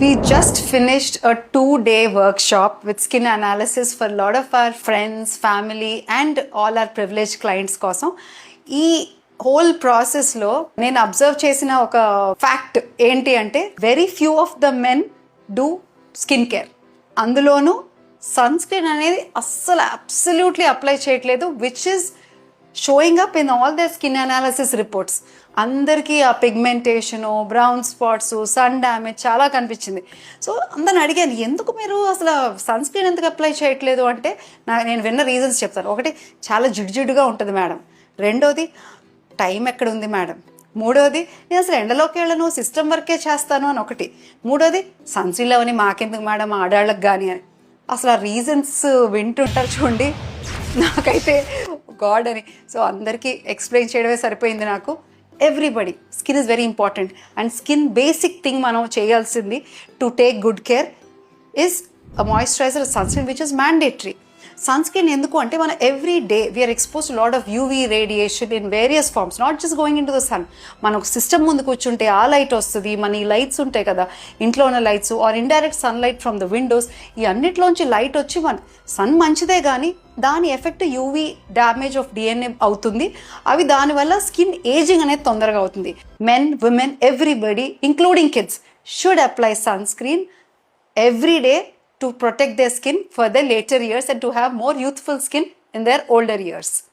We just finished a two day workshop with skin analysis for a lot of our friends, family, and all our privileged clients కోసం ఈ whole ప్రాసెస్లో నేను observe చేసిన ఒక fact ఏంటి అంటే very few of the men do skin care అందులోనూ sunscreen అనేది అస్సలు అబ్సల్యూట్లీ అప్లై చేయట్లేదు which is showing up in all the skin analysis reports అందరికీ ఆ pigmentation brown spots sun damage చాలా కనిపించింది. సో అందరిని అడిగాను ఎందుకు మీరు అసలు సన్ స్క్రీన్ ఎందుకు అప్లై చేయట్లేదు? అంటే నా నేను విన్న రీజన్స్ చెప్తాను. ఒకటి చాలా జిడ్డుజిడ్డుగా ఉంటుంది మేడం. రెండోది టైం ఎక్కడ ఉంది మేడం? మూడోది నేను అసలు ఎండలోకి వెళ్ళను సిస్టమ్ వర్కే చేస్తాను అని ఒకటి. మూడోది సన్ స్క్రీన్ అవని మాకెందుకు మేడం? ఆడాళ్ళకి కానీ అని. అసలు ఆ రీజన్స్ వింటుంటారు చూడండి. నాకైతే గాడ్ అని. సో అందరికీ ఎక్స్ప్లెయిన్ చేయడమే సరిపోయింది నాకు. Everybody skin is very important and skin basic thing మనం చేయాల్సింది to take good care is a moisturiser sunscreen which is mandatory sunscreen ఎందుకు అంటే మన every day we are expose lot of UV radiation in various forms not just going in to the sun మనకు system ముందు కూర్చుంటే ఆ light వస్తుంది మన ఈ లైట్స్ ఉంటాయి కదా ఇంట్లో ఉన్న lights are indirect sunlight from the windows ఈ అన్నిట్లోంచి లైట్ వచ్చి మన సన్ మంచిదే కానీ దాని effect UV damage of DNA అవుతుంది. అవి దానివల్ల స్కిన్ ఏజింగ్ అనేది తొందరగా అవుతుంది. Men women everybody including kids should apply sunscreen every day to protect their skin for their later years and to have more youthful skin in their older years.